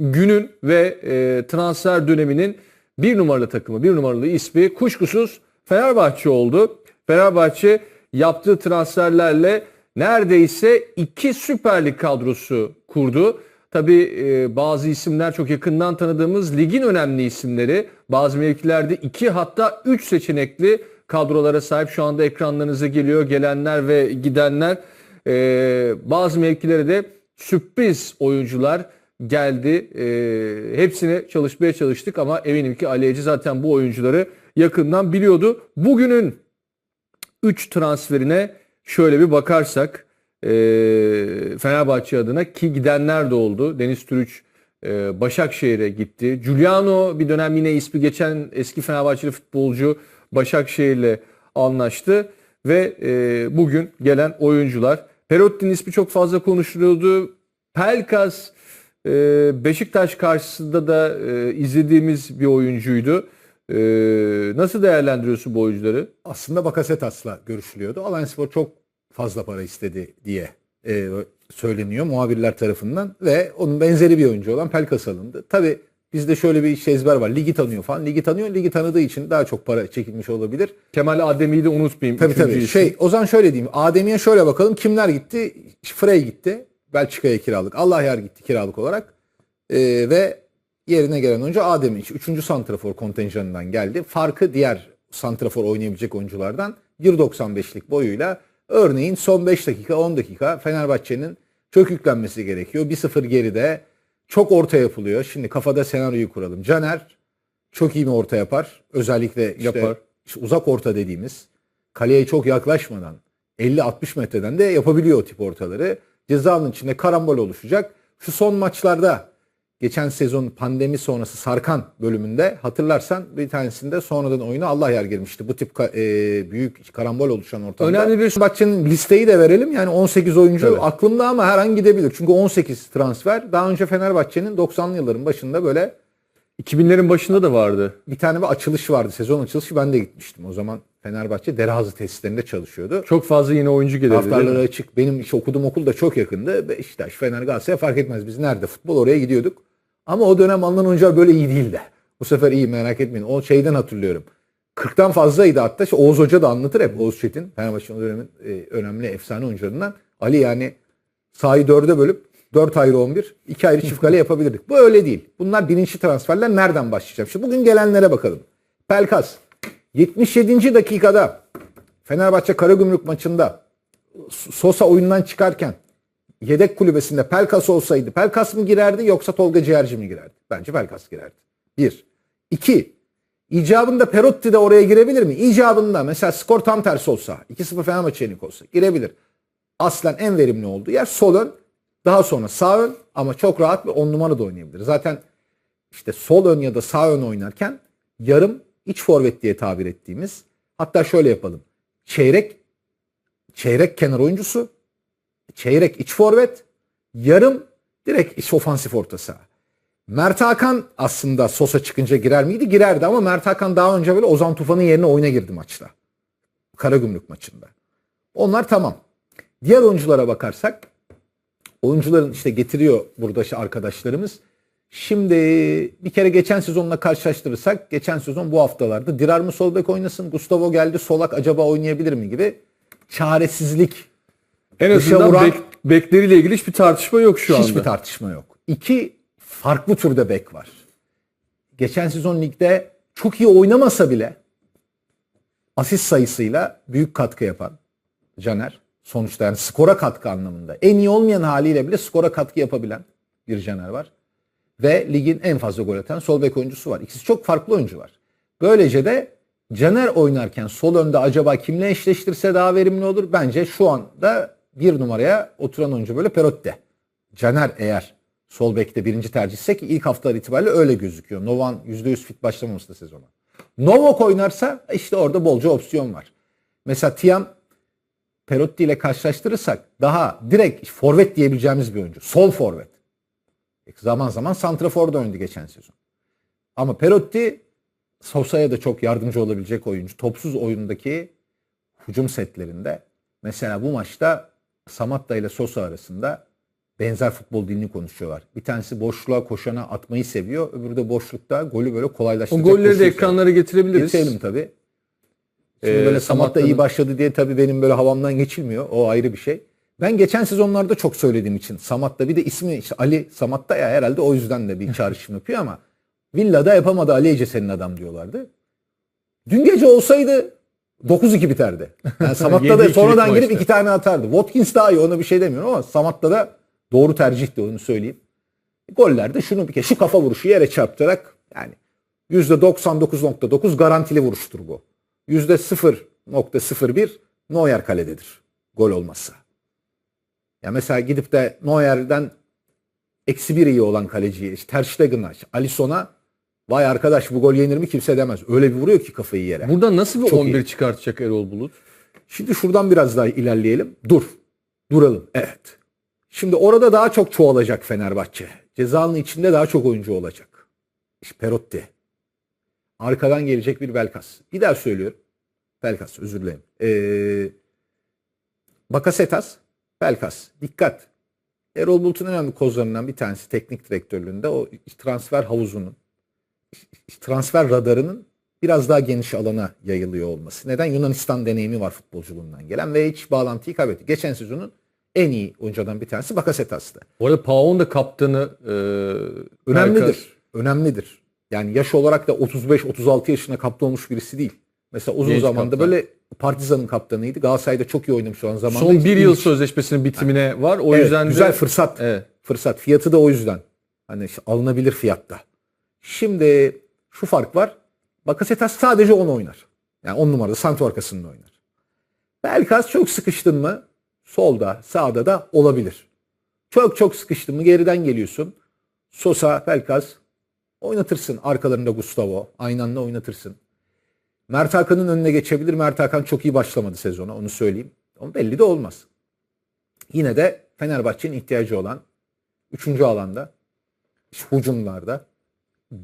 günün ve e, transfer döneminin bir numaralı takımı, bir numaralı ismi kuşkusuz Fenerbahçe oldu. Fenerbahçe yaptığı transferlerle neredeyse iki Süper Lig kadrosu kurdu. Tabii e, bazı isimler çok yakından tanıdığımız ligin önemli isimleri. Bazı mevkilerde iki hatta üç seçenekli kadrolara sahip şu anda ekranlarınıza geliyor. Gelenler ve gidenler. E, bazı mevkilere de sürpriz oyuncular geldi. E, hepsine çalışmaya çalıştık ama eminim ki Ali Ece zaten bu oyuncuları yakından biliyordu. Bugünün 3 transferine şöyle bir bakarsak e, Fenerbahçe adına ki gidenler de oldu. Deniz Türüç e, Başakşehir'e gitti. Giuliano bir dönem yine ismi geçen eski Fenerbahçeli futbolcu Başakşehir'le anlaştı ve e, bugün gelen oyuncular Perotti'nin ismi çok fazla konuşuluyordu. Pelkas Beşiktaş karşısında da e, izlediğimiz bir oyuncuydu. E, nasıl değerlendiriyorsun bu oyuncuları? Aslında Bakasetas'la görüşülüyordu. Alanyaspor çok fazla para istedi diye e, söyleniyor muhabirler tarafından ve onun benzeri bir oyuncu olan Pelkas alındı. Tabi bizde şöyle bir şey ezber var. Ligi tanıyor falan. Ligi tanıyor. Ligi tanıdığı için daha çok para çekilmiş olabilir. Kemal Adem'i'yi de unutmayayım. Tabii tabii. isim. Şey, o zaman şöyle diyeyim. Adem'e şöyle bakalım. Kimler gitti? Frey gitti. Belçika'ya kiralık. Allah yar gitti kiralık olarak. Ee, ve yerine gelen oyuncu Adem'iç. Üçüncü santrafor kontenjanından geldi. Farkı diğer santrafor oynayabilecek oyunculardan 1.95'lik boyuyla örneğin son 5 dakika 10 dakika Fenerbahçe'nin çok yüklenmesi gerekiyor. 1-0 geride çok orta yapılıyor. Şimdi kafada senaryoyu kuralım. Caner çok iyi mi orta yapar? Özellikle işte Yapar. işte uzak orta dediğimiz kaleye çok yaklaşmadan 50-60 metreden de yapabiliyor o tip ortaları. Cezanın içinde karambol oluşacak. Şu son maçlarda geçen sezon pandemi sonrası Sarkan bölümünde hatırlarsan bir tanesinde sonradan oyuna Allah yer girmişti. Bu tip e, büyük karambol oluşan ortamda. Önemli bir- Fenerbahçe'nin listeyi de verelim. Yani 18 oyuncu Evet. aklımda ama her an gidebilir. Çünkü 18 transfer. Daha önce Fenerbahçe'nin 90'lı yılların başında böyle 2000'lerin başında da vardı. bir tane bir açılış vardı. Sezon açılışı ben de gitmiştim. O zaman Fenerbahçe Derhazı tesislerinde çalışıyordu. Çok fazla yine oyuncu gelirdi. Taraftarları açık. Benim işte okuduğum okul da çok yakındı. Beşiktaş, Fener, Galatasaray fark etmez. Biz nerede futbol oraya gidiyorduk. Ama o dönem alınan oyuncular böyle iyi değildi. Bu sefer iyi merak etmeyin. O şeyden hatırlıyorum. 40'tan fazlaydı hatta. İşte Oğuz Hoca da anlatır hep. Oğuz Çetin. Fenerbahçe'nin dönemin e, önemli efsane oyuncularından. Ali yani sahayı dörde bölüp 4 ayrı 11, 2 ayrı çift kale yapabilirdik. Bu öyle değil. Bunlar bilinçli transferler. Nereden başlayacağım? Şimdi bugün gelenlere bakalım. Pelkas 77. dakikada Fenerbahçe Karagümrük maçında Sosa oyundan çıkarken yedek kulübesinde Pelkas olsaydı Pelkas mı girerdi yoksa Tolga Ciğerci mi girerdi? Bence Pelkas girerdi. Bir. İki. İcabında Perotti de oraya girebilir mi? İcabında mesela skor tam tersi olsa 2-0 Fenerbahçe yenik olsa girebilir. Aslen en verimli olduğu yer sol ön. Daha sonra sağ ön ama çok rahat bir 10 numara da oynayabilir. Zaten işte sol ön ya da sağ ön oynarken yarım iç forvet diye tabir ettiğimiz hatta şöyle yapalım. Çeyrek çeyrek kenar oyuncusu, çeyrek iç forvet, yarım direkt iç ofansif orta saha. Mert Hakan aslında Sosa çıkınca girer miydi? Girerdi ama Mert Hakan daha önce böyle Ozan Tufan'ın yerine oyuna girdi maçta. Karagümrük maçında. Onlar tamam. Diğer oyunculara bakarsak oyuncuların işte getiriyor burada işte arkadaşlarımız. Şimdi bir kere geçen sezonla karşılaştırırsak geçen sezon bu haftalarda Dirar mı sol bek oynasın Gustavo geldi solak acaba oynayabilir mi gibi çaresizlik En azından vuran- bek- bekleriyle ilgili hiçbir tartışma yok şu anda. hiçbir tartışma yok. İki farklı türde bek var. Geçen sezon ligde çok iyi oynamasa bile asist sayısıyla büyük katkı yapan Caner. Sonuçta yani skora katkı anlamında. En iyi olmayan haliyle bile skora katkı yapabilen bir Caner var. Ve ligin en fazla gol atan sol bek oyuncusu var. İkisi çok farklı oyuncular. Böylece de Caner oynarken sol önde acaba kimle eşleştirse daha verimli olur? Bence şu anda bir numaraya oturan oyuncu böyle Perotti. Caner eğer sol bekte birinci tercihse ki ilk haftalar itibariyle öyle gözüküyor. Novan %100 fit başlamaması da sezona. Novak oynarsa işte orada bolca opsiyon var. Mesela Tiam Perotti ile karşılaştırırsak daha direkt forvet diyebileceğimiz bir oyuncu. Sol forvet. E, Zaman zaman santraforda oynadı geçen sezon. Ama Perotti Sosa'ya da çok yardımcı olabilecek oyuncu. Topsuz oyundaki hücum setlerinde mesela bu maçta Samatta ile Sosa arasında benzer futbol dilini konuşuyorlar. Bir tanesi boşluğa koşana atmayı seviyor. Öbürü de boşlukta golü böyle O kolaylaştıracak. golleri de ekranlara getirebiliriz. Getirelim tabii. Şimdi Ee, böyle Samat da iyi başladı diye tabii benim böyle havamdan geçilmiyor. O ayrı bir şey. Ben geçen sezonlarda çok söylediğim için Samat'ta bir de ismi işte Ali Samat'ta ya herhalde o yüzden de bir çağrışım yapıyor ama Villa'da yapamadı Ali Ece senin adam diyorlardı. Dün gece olsaydı 9-2 biterdi. Yani Samat'ta da 7-2'lik sonradan girip maçtı. iki tane atardı. Watkins daha iyi ona bir şey demiyorum ama Samat'ta da doğru tercihti onu söyleyeyim. Gollerde şunu bir kez şu kafa vuruşu yere çarptırarak yani %99.9 garantili vuruştur bu. %0.01 Neuer kalededir. Gol olmazsa. Ya mesela gidip de Neuer'den eksi bir iyi olan kaleciye, işte Ter Stegen'a, Alisson'a vay arkadaş bu gol yenir mi kimse demez. Öyle bir vuruyor ki kafayı yere. Burada nasıl bir Çok 11 iyi. çıkartacak Erol Bulut? Şimdi şuradan biraz daha ilerleyelim. Dur. Duralım. Evet. Şimdi orada daha çok çoğalacak Fenerbahçe. Cezanın içinde daha çok oyuncu olacak. İşte Perotti. Arkadan gelecek bir Belkas. Bir daha söylüyorum. Belkas özür dilerim. Ee, Bakasetas, Belkas. Dikkat. Erol Bulut'un önemli kozlarından bir tanesi teknik direktörlüğünde o transfer havuzunun, transfer radarının biraz daha geniş alana yayılıyor olması. Neden? Yunanistan deneyimi var futbolculuğundan gelen ve hiç bağlantıyı kaybetti. Geçen sezonun en iyi oyunculardan bir tanesi Bakasetas'tı. Bu arada Paon da kaptanı e, Önemlidir. Pelkas. Önemlidir. Yani yaş olarak da 35-36 yaşına kaptan olmuş birisi değil. Mesela uzun Genç zamanda kaptan. böyle Partizan'ın kaptanıydı. Galatasaray'da çok iyi oynamış olan zamanda. Son bir yıl sözleşmesinin bitimine var. O Evet, yüzden de güzel fırsat. Evet. Fırsat. Fiyatı da o yüzden. Hani işte alınabilir fiyatta. Şimdi şu fark var. Bakasetas sadece 10 oynar. Yani 10 numarada santo arkasında oynar. Belkas çok sıkıştın mı solda sağda da olabilir. Çok çok sıkıştın mı geriden geliyorsun. Sosa, Pelkas oynatırsın. Arkalarında Gustavo. Aynı anda oynatırsın. Mert Hakan'ın önüne geçebilir. Mert Hakan çok iyi başlamadı sezona onu söyleyeyim. Ama belli de olmaz. Yine de Fenerbahçe'nin ihtiyacı olan üçüncü alanda işte hücumlarda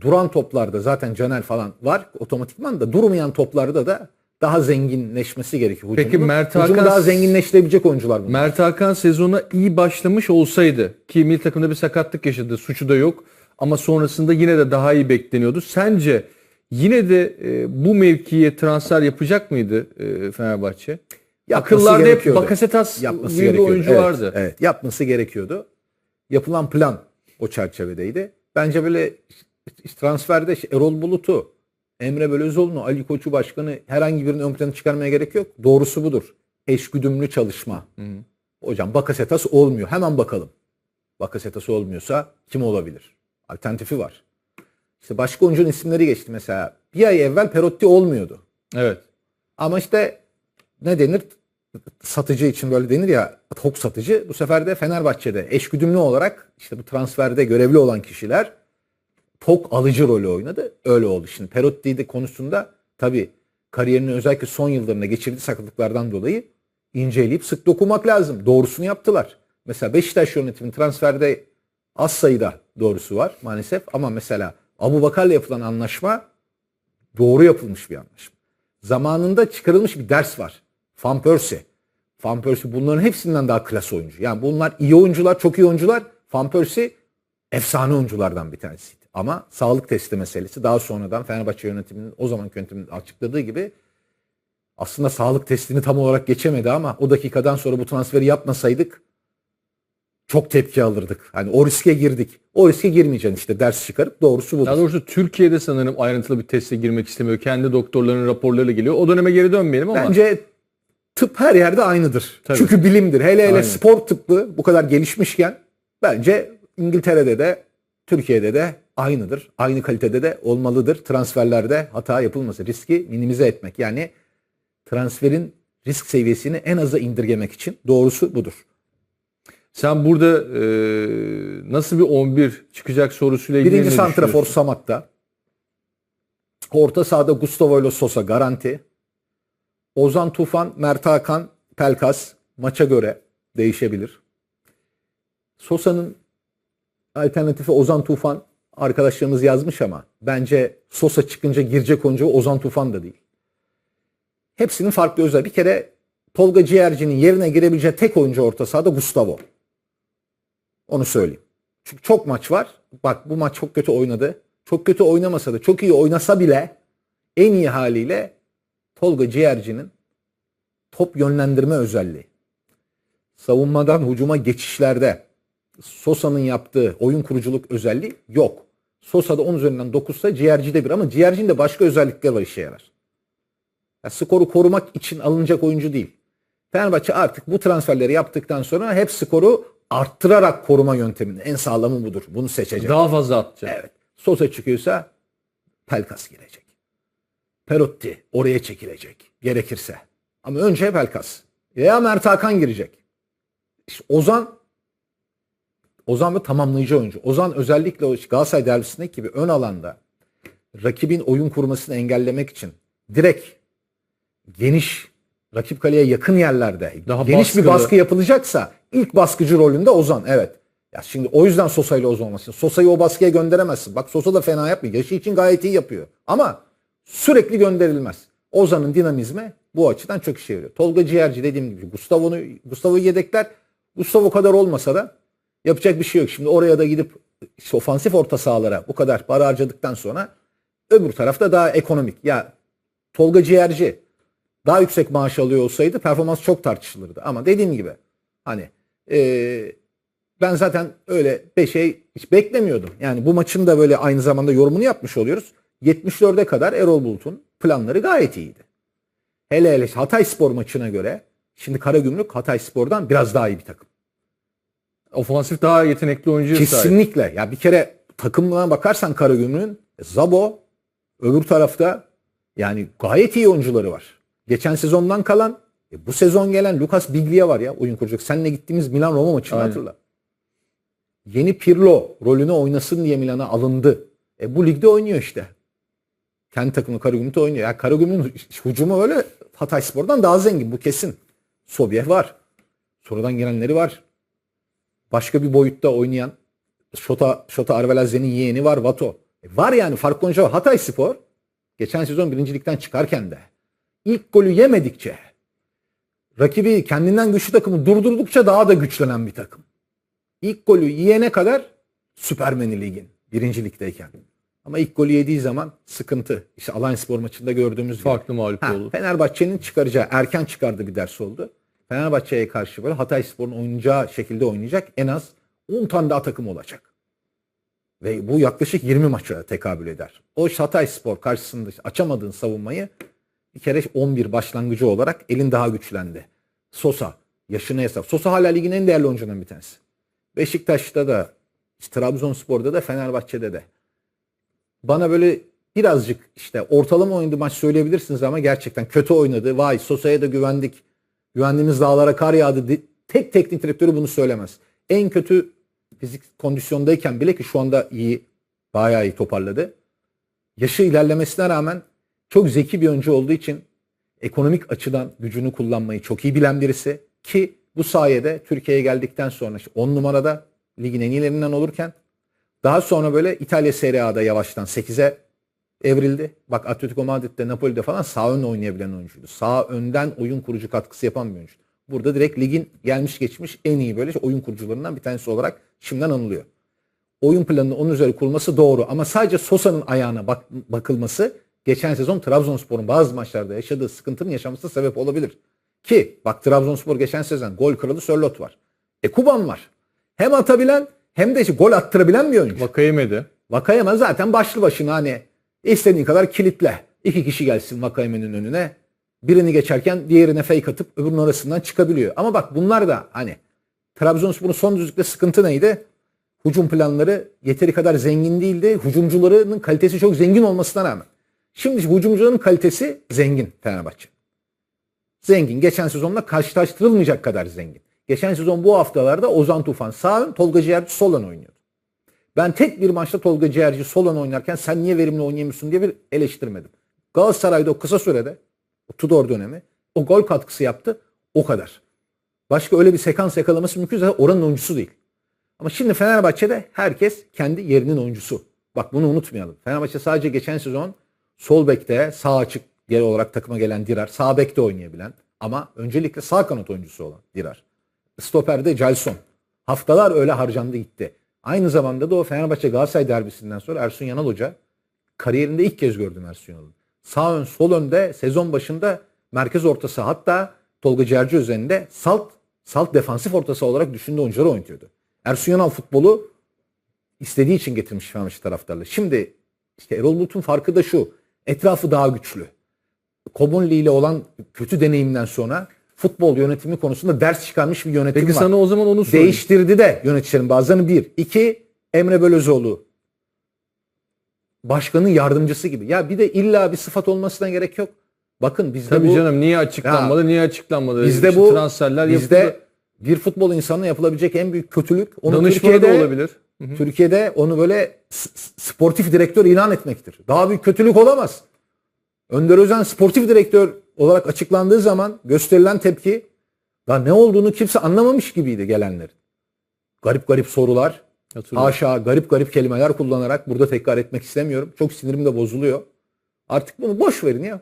duran toplarda zaten Caner falan var otomatikman da durmayan toplarda da daha zenginleşmesi gerekiyor hücumun. Peki Mert Hücumu Hakan- daha zenginleştirebilecek oyuncular bunlar. Mert Hakan sezona iyi başlamış olsaydı ki milli takımda bir sakatlık yaşadı. Suçu da yok. Ama sonrasında yine de daha iyi bekleniyordu. Sence yine de e, bu mevkiye transfer yapacak mıydı e, Fenerbahçe? Yapması Akıllarda hep. Bakasetas yapması gibi bir oyuncu Evet, vardı. Evet, yapması gerekiyordu. Yapılan plan o çerçevedeydi. Bence böyle transferde Erol Bulut'u, Emre Belözoğlu'nu, Ali Koç'u başkanı herhangi birinin ön plana çıkarmaya gerek yok. Doğrusu budur. Eşgüdümlü çalışma. Hocam Bakasetas olmuyor. Hemen bakalım. Bakasetas olmuyorsa kim olabilir? Alternatifi var. İşte başka oyuncunun isimleri geçti mesela. Bir ay evvel Perotti olmuyordu. Evet. Ama işte ne denir? Satıcı için böyle denir ya tok satıcı. Bu sefer de Fenerbahçe'de eşgüdümlü olarak işte bu transferde görevli olan kişiler tok alıcı rolü oynadı. Öyle oldu. Şimdi Perotti de konusunda tabii kariyerinin özellikle son yıllarında geçirdiği sakatlıklardan dolayı inceleyip sık dokunmak lazım. Doğrusunu yaptılar. Mesela Beşiktaş yönetiminin transferde az sayıda doğrusu var maalesef. Ama mesela Abu Bakar'la yapılan anlaşma doğru yapılmış bir anlaşma. Zamanında çıkarılmış bir ders var. Van Persie. Van Persie bunların hepsinden daha klas oyuncu. Yani bunlar iyi oyuncular, çok iyi oyuncular. Van Persie efsane oyunculardan bir tanesiydi. Ama sağlık testi meselesi daha sonradan Fenerbahçe yönetiminin o zaman yönetiminin açıkladığı gibi aslında sağlık testini tam olarak geçemedi ama o dakikadan sonra bu transferi yapmasaydık çok tepki alırdık. Hani o riske girdik. O riske girmeyeceksin işte ders çıkarıp doğrusu budur. Daha doğrusu Türkiye'de sanırım ayrıntılı bir teste girmek istemiyor. Kendi doktorlarının raporlarıyla geliyor. O döneme geri dönmeyelim ama Bence tıp her yerde aynıdır. Tabii. Çünkü bilimdir. Hele hele Aynen. spor tıbbı bu kadar gelişmişken bence İngiltere'de de Türkiye'de de aynıdır. Aynı kalitede de olmalıdır. Transferlerde hata yapılması, riski minimize etmek. Yani transferin risk seviyesini en aza indirgemek için doğrusu budur. Sen burada e, nasıl bir 11 çıkacak sorusuyla ilgili Birinci santrafor? Samat'ta. Orta sahada Gustavo ile Sosa garanti. Ozan Tufan, Mert Hakan, Pelkas maça göre değişebilir. Sosa'nın alternatifi Ozan Tufan arkadaşlarımız yazmış ama bence Sosa çıkınca girecek oyuncu Ozan Tufan da değil. Hepsinin farklı özel. Bir kere Tolga Ciğerci'nin yerine girebileceği tek oyuncu orta sahada Gustavo. Onu söyleyeyim. Çünkü çok maç var. Bak bu maç çok kötü oynadı. Çok kötü oynamasa da çok iyi oynasa bile en iyi haliyle Tolga Ciğerci'nin top yönlendirme özelliği. Savunmadan hücuma geçişlerde Sosa'nın yaptığı oyun kuruculuk özelliği yok. Sosa'da 10 üzerinden 9'sa Ciğerci'de bir ama Ciğerci'nin de başka özellikleri var işe yarar. Ya skoru korumak için alınacak oyuncu değil. Fenerbahçe artık bu transferleri yaptıktan sonra hep skoru arttırarak koruma yönteminin en sağlamı budur. Bunu seçecek. Daha fazla atacak. Evet. Sosa çıkıyorsa Pelkas girecek. Perotti oraya çekilecek gerekirse. Ama önce Pelkas. Veya Mert Hakan girecek. İşte Ozan Ozan ve tamamlayıcı oyuncu. Ozan özellikle Galatasaray derbisindeki gibi ön alanda rakibin oyun kurmasını engellemek için direkt geniş rakip kaleye yakın yerlerde Daha geniş bir baskılı. baskı yapılacaksa ilk baskıcı rolünde Ozan. Evet. Ya şimdi o yüzden Sosa ile Ozan olmasın. Sosa'yı o baskıya gönderemezsin. Bak Sosa da fena yapmıyor. Yaşı için gayet iyi yapıyor. Ama sürekli gönderilmez. Ozan'ın dinamizmi bu açıdan çok işe yarıyor. Tolga Ciğerci dediğim gibi Gustavo'nu Gustavo'yu yedekler. Gustavo kadar olmasa da yapacak bir şey yok. Şimdi oraya da gidip işte ofansif orta sahalara bu kadar para harcadıktan sonra öbür tarafta daha ekonomik. Ya Tolga Ciğerci daha yüksek maaş alıyor olsaydı performans çok tartışılırdı. Ama dediğim gibi hani eee, ben zaten öyle bir şey hiç beklemiyordum. Yani bu maçın da böyle aynı zamanda yorumunu yapmış oluyoruz. 74'e kadar Erol Bulut'un planları gayet iyiydi. Hele hele Hatay Spor maçına göre şimdi Karagümrük Hatay Spor'dan biraz daha iyi bir takım. Ofansif daha yetenekli sahip. Kesinlikle. Ya bir kere takımına bakarsan Karagümrük'ün Zabo öbür tarafta yani gayet iyi oyuncuları var. Geçen sezondan kalan e, bu sezon gelen Lucas Biglia var ya oyun kuracak. Seninle gittiğimiz Milan Roma maçını Aynen. hatırla. Yeni Pirlo rolünü oynasın diye Milan'a alındı. E bu ligde oynuyor işte. Kendi takımı Karagümrük'te oynuyor. Ya Karagümrük'ün hücumu öyle Hatay Spor'dan daha zengin bu kesin. Sobiev var. Sonradan gelenleri var. Başka bir boyutta oynayan Şota, Şota Arvelazen'in yeğeni var Vato. E var yani fark konucu var. Hatay Spor geçen sezon birincilikten çıkarken de ilk golü yemedikçe rakibi kendinden güçlü takımı durdurdukça daha da güçlenen bir takım. İlk golü yiyene kadar Süpermeni Lig'in birincilikteyken. Ama ilk golü yediği zaman sıkıntı. İşte Alanya Spor maçında gördüğümüz. Farklı mağlup oldu. Fenerbahçe'nin çıkaracağı erken çıkardığı bir ders oldu. Fenerbahçe'ye karşı böyle Hatay Spor'un oynayacağı şekilde oynayacak en az 10 tane daha takım olacak. Ve bu yaklaşık 20 maça tekabül eder. O Hatay Spor karşısında açamadığın savunmayı bir kere 11 başlangıcı olarak elin daha güçlendi. Sosa yaşına hesap. Sosa hala ligin en değerli oyuncularından bir tanesi. Beşiktaş'ta da Trabzonspor'da da Fenerbahçe'de de bana böyle birazcık işte ortalama oynadığı maç söyleyebilirsiniz ama gerçekten kötü oynadı. Vay Sosa'ya da güvendik. Güvendiğimiz dağlara kar yağdı. Tek teknik direktörü bunu söylemez. En kötü fizik kondisyondayken bile ki şu anda iyi, bayağı iyi toparladı. Yaşı ilerlemesine rağmen çok zeki bir oyuncu olduğu için ekonomik açıdan gücünü kullanmayı çok iyi bilen birisi ki bu sayede Türkiye'ye geldikten sonra 10 numarada ligin en iyilerinden olurken daha sonra böyle İtalya Serie A'da yavaştan 8'e evrildi. Bak Atletico Madrid'de, Napoli'de falan sağ ön oynayabilen oyuncuydu. Sağ önden oyun kurucu katkısı yapan bir oyuncu. Burada direkt ligin gelmiş geçmiş en iyi böyle oyun kurucularından bir tanesi olarak şimdiden anılıyor. Oyun planının onun üzeri kurulması doğru ama sadece Sosa'nın ayağına bak, bakılması geçen sezon Trabzonspor'un bazı maçlarda yaşadığı sıkıntının yaşamasına sebep olabilir. Ki bak Trabzonspor geçen sezon gol kralı Sörlot var. E Kuban var. Hem atabilen hem de işte gol attırabilen bir oyuncu. Vakayemedi. Vakayeme zaten başlı başına hani istediğin kadar kilitle. İki kişi gelsin Vakayeme'nin önüne. Birini geçerken diğerine fake atıp öbürünün arasından çıkabiliyor. Ama bak bunlar da hani Trabzonspor'un son düzlükte sıkıntı neydi? Hücum planları yeteri kadar zengin değildi. Hücumcularının kalitesi çok zengin olmasına rağmen. Şimdi hücumcuların kalitesi zengin Fenerbahçe. Zengin. Geçen sezonla karşılaştırılmayacak kadar zengin. Geçen sezon bu haftalarda Ozan Tufan sağ ön, Tolga Ciğerci sol ön oynuyordu. Ben tek bir maçta Tolga Ciğerci sol ön oynarken sen niye verimli oynayamıyorsun diye bir eleştirmedim. Galatasaray'da o kısa sürede o Tudor dönemi o gol katkısı yaptı o kadar. Başka öyle bir sekans yakalaması mümkün zaten oranın oyuncusu değil. Ama şimdi Fenerbahçe'de herkes kendi yerinin oyuncusu. Bak bunu unutmayalım. Fenerbahçe sadece geçen sezon sol bekte sağ açık yer olarak takıma gelen Dirar, sağ bekte oynayabilen ama öncelikle sağ kanat oyuncusu olan Dirar. Stoper'de Gelson. Haftalar öyle harcandı gitti. Aynı zamanda da o Fenerbahçe Galatasaray derbisinden sonra Ersun Yanal Hoca kariyerinde ilk kez gördüm Ersun Yanal'ı. Sağ ön sol önde sezon başında merkez ortası hatta Tolga Cerci üzerinde salt salt defansif ortası olarak düşündüğü oyuncuları oynatıyordu. Ersun Yanal futbolu istediği için getirmiş Fenerbahçe taraftarları. Şimdi işte Erol Bulut'un farkı da şu. Etrafı daha güçlü. Komolli ile olan kötü deneyimden sonra futbol yönetimi konusunda ders çıkarmış bir yönetim Peki var. sana o zaman onu sorayım. Değiştirdi de yöneticilerin bazılarını bir. İki Emre Belözoğlu. Başkanın yardımcısı gibi. Ya bir de illa bir sıfat olmasına gerek yok. Bakın bizde Tabii bu canım niye açıklanmadı? niye açıklanmadı? bizde İşte bu transferler bizde yapıldı. bir futbol insanına yapılabilecek en büyük kötülük onu Danışmanı da Türkiye'de onu böyle sportif direktör ilan etmektir. Daha büyük kötülük olamaz. Önder Özen sportif direktör olarak açıklandığı zaman gösterilen tepki daha ne olduğunu kimse anlamamış gibiydi gelenlerin. Garip garip sorular, haşa garip garip kelimeler kullanarak burada tekrar etmek istemiyorum. Çok sinirim de bozuluyor. Artık bunu boş verin ya.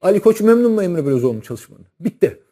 Ali Koç memnun mu Emre Belözoğlu'nun çalışmanı? Bitti.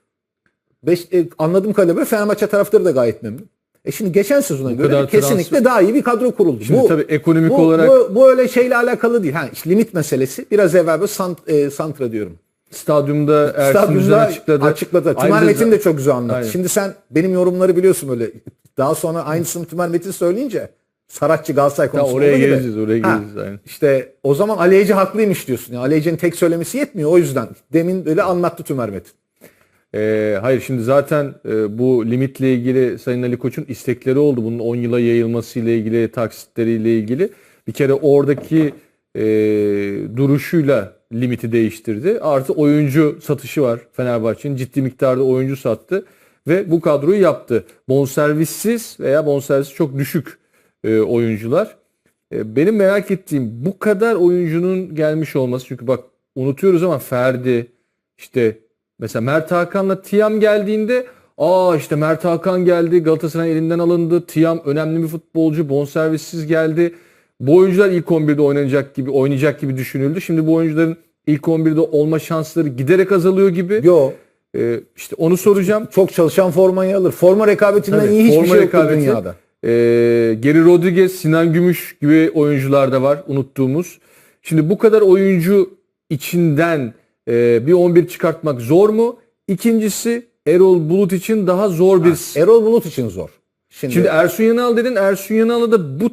Beş, e, anladığım kadarıyla Fenerbahçe taraftarı da gayet memnun. E şimdi geçen sezona göre kesinlikle transfer- daha iyi bir kadro kuruldu. Şimdi tabii ekonomik bu, olarak bu, bu öyle şeyle alakalı değil. Ha, işte limit meselesi. Biraz evvel böyle sant, e, santra diyorum. stadyumda Üzen Stadyumda açıkladı. açıkladı. Tümer Metin de çok güzel anlattı. Aynen. Şimdi sen benim yorumları biliyorsun öyle. Daha sonra aynısını Tümer Metin söyleyince Saratçı Galatasaray konusunda oraya geleceğiz, oraya Ha, geleceğiz. Aynen. İşte o zaman Ali Ece haklıymış diyorsun. Yani Ali Ece'nin tek söylemesi yetmiyor o yüzden. Demin böyle anlattı Tümer Metin. Ee, hayır şimdi zaten e, bu limitle ilgili Sayın Ali Koç'un istekleri oldu. Bunun 10 yıla yayılması ile ilgili, taksitleriyle ilgili. Bir kere oradaki e, duruşuyla limiti değiştirdi. Artı oyuncu satışı var Fenerbahçe'nin. Ciddi miktarda oyuncu sattı ve bu kadroyu yaptı. Bonservissiz veya bonservisi çok düşük e, oyuncular. E, benim merak ettiğim bu kadar oyuncunun gelmiş olması. Çünkü bak unutuyoruz ama Ferdi, işte mesela Mert Hakan'la Tiam geldiğinde aa işte Mert Hakan geldi Galatasaray elinden alındı. Tiam önemli bir futbolcu bonservissiz geldi. Bu oyuncular ilk 11'de oynanacak gibi oynayacak gibi düşünüldü. Şimdi bu oyuncuların ilk 11'de olma şansları giderek azalıyor gibi. Yo Ee, işte onu soracağım. çok çalışan formayı alır. Forma rekabetinden Tabii, iyi hiçbir şey rekabeti. dünyada. Ee, Geri Rodriguez, Sinan Gümüş gibi oyuncular da var unuttuğumuz. Şimdi bu kadar oyuncu içinden e, bir 11 çıkartmak zor mu? İkincisi Erol Bulut için daha zor bir... Erol Bulut için zor. Şimdi, Şimdi Ersun Yanal dedin. Ersun Yanal'a da bu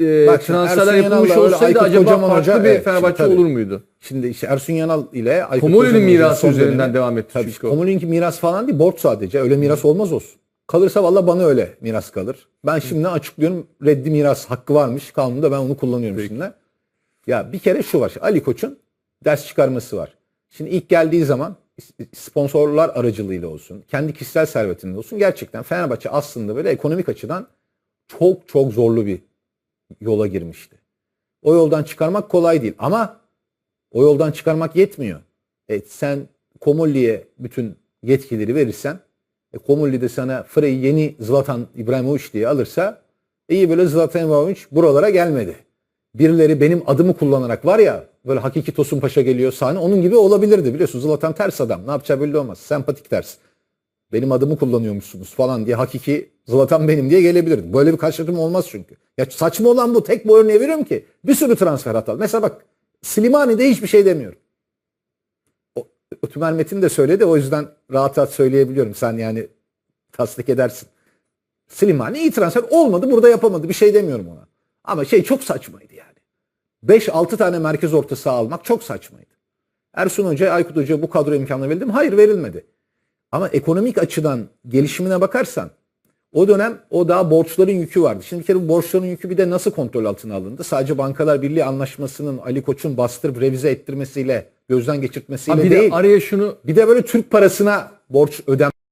e, Bak transferler yapılmış olsaydı acaba Kocaman farklı Hoca, bir evet, Fenerbahçe tabii. olur muydu? Şimdi işte Ersun Yanal ile Aykut Komoli'nin mirası üzerinden dönemi- devam etti. Tabii. Komoli'ninki miras falan değil borç sadece. Öyle miras olmaz olsun. Kalırsa valla bana öyle miras kalır. Ben şimdi açıklıyorum reddi miras hakkı varmış. Kanunda ben onu kullanıyorum şimdi. Ya bir kere şu var. Ali Koç'un ders çıkarması var. Şimdi ilk geldiği zaman sponsorlar aracılığıyla olsun, kendi kişisel servetinde olsun gerçekten Fenerbahçe aslında böyle ekonomik açıdan çok çok zorlu bir yola girmişti. O yoldan çıkarmak kolay değil ama o yoldan çıkarmak yetmiyor. E, sen Komolli'ye bütün yetkileri verirsen e, Komolli de sana Frey yeni Zlatan İbrahimovic diye alırsa iyi böyle Zlatan İbrahimovic buralara gelmedi. Birileri benim adımı kullanarak var ya böyle hakiki Tosun Paşa geliyor sahne onun gibi olabilirdi biliyorsun. Zlatan ters adam ne yapacağı belli olmaz. Sempatik ters. Benim adımı kullanıyormuşsunuz falan diye hakiki Zlatan benim diye gelebilirdi. Böyle bir karşılaşma olmaz çünkü. Ya saçma olan bu. Tek bu örneği veriyorum ki bir sürü transfer hatalı. Mesela bak Slimani'de hiçbir şey demiyorum. O, Tümer Metin de söyledi o yüzden rahat rahat söyleyebiliyorum. Sen yani tasdik edersin. Slimani iyi transfer olmadı burada yapamadı bir şey demiyorum ona. Ama şey çok saçmaydı yani. 5-6 tane merkez orta saha almak çok saçmaydı. Ersun Hoca, Aykut Hoca bu kadro imkanı verildi mi? Hayır verilmedi. Ama ekonomik açıdan gelişimine bakarsan o dönem o daha borçların yükü vardı. Şimdi bir kere bu borçların yükü bir de nasıl kontrol altına alındı? Sadece Bankalar Birliği anlaşmasının Ali Koç'un bastırıp revize ettirmesiyle, gözden geçirtmesiyle Ha, bir de değil. araya şunu Bir de böyle Türk parasına borç ödem